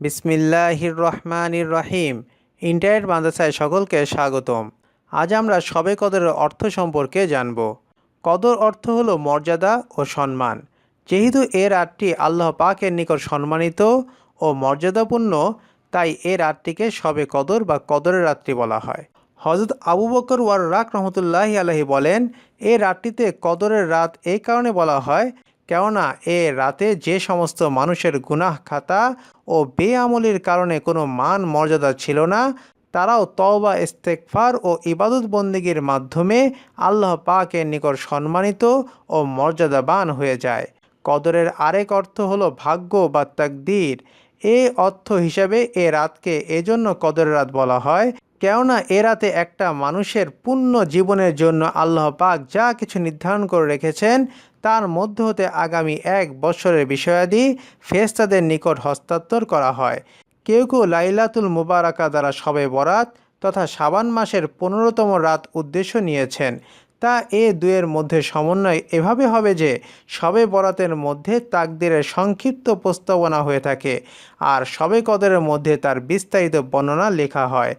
বিসমিল্লাহির রহমানির রহিম ইন্টারনেট মাদ্রাসায় সকলকে স্বাগতম। আজ আমরা সবে কদরের অর্থ সম্পর্কে জানব। কদর অর্থ হলো মর্যাদা ও সম্মান। যেহেতু এ রাতটি আল্লাহ পাকের নিকট সম্মানিত ও মর্যাদাপূর্ণ, তাই এ রাতটিকে সবে কদর বা কদরের রাত্রি বলা হয়। হজরত আবু বকর ওয়ার রাক রহমতুল্লাহ আলহী বলেন এ রাতটিতে কদরের রাত এই কারণে বলা হয় কেননা এ রাতে যে সমস্ত মানুষের গুনাহ খাতা ও বেআমলির কারণে কোনো মান মর্যাদা ছিল না, তারাও তওবা ইস্তেকফার ও ইবাদত বন্দিগির মাধ্যমে আল্লাহ পাকের নিকট সম্মানিত ও মর্যাদাবান হয়ে যায়। কদরের আরেক অর্থ হলো ভাগ্য বা তাকদির। এ অর্থ হিসাবে এ রাতকে এজন্য কদরের রাত বলা হয়, কেননা এ রাতে একটা মানুষের পূর্ণ জীবনের জন্য আল্লাহ পাক যা কিছু নির্ধারণ করে রেখেছেন তার মধ্য হতে আগামী এক বছরের বিষয়াদি ফেস্তাদের নিকট হস্তান্তর করা হয়। কেউ কেউ লাইলাতুল মুবারাকা দ্বারা সবে বরাত তথা সাবান মাসের পনেরোতম রাত উদ্দেশ্য নিয়েছেন। তা এ দুয়ের মধ্যে সমন্বয় এভাবে হবে যে সবে বরাতের মধ্যে তাকদিরের সংক্ষিপ্ত প্রস্তাবনা হয়ে থাকে আর সবে কদরের মধ্যে তার বিস্তারিত বর্ণনা লেখা হয়।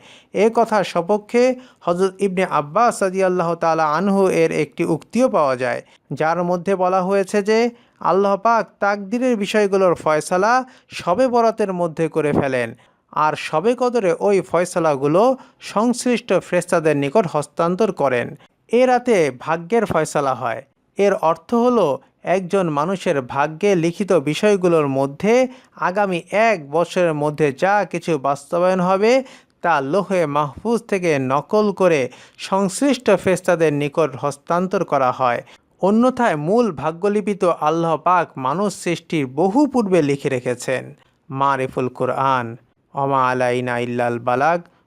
এ কথার সপক্ষে হজরত ইবনে আব্বাস সাদি আল্লাহ তালা আনহু এর একটি উক্তিও পাওয়া যায়, যার মধ্যে বলা হয়েছে যে আল্লাহ পাক তাকদিরের বিষয়গুলোর ফয়সালা সবে বরাতের মধ্যে করে ফেলেন আর সবে কদরে ওই ফয়সালাগুলো সংশ্লিষ্ট ফ্রেস্তাদের নিকট হস্তান্তর করেন। এ রাতে ভাগ্যের ফয়সালা হয়। এর অর্থ হলো, একজন মানুষের ভাগ্যে লিখিত বিষয়গুলোর মধ্যে আগামী এক বছরের মধ্যে যা কিছু বাস্তবায়ন হবে, তা লোহে মাহফুজ থেকে নকল করে সংশ্লিষ্ট ফেস্তাদের নিকট হস্তান্তর করা হয়। অন্যথায় মূল ভাগ্যলিপি তো আল্লাহ পাক মানুষ সৃষ্টির বহু পূর্বে লিখে রেখেছেন। মারিফুল কোরআন অমা আলাইনা ইল্লাল বালাগ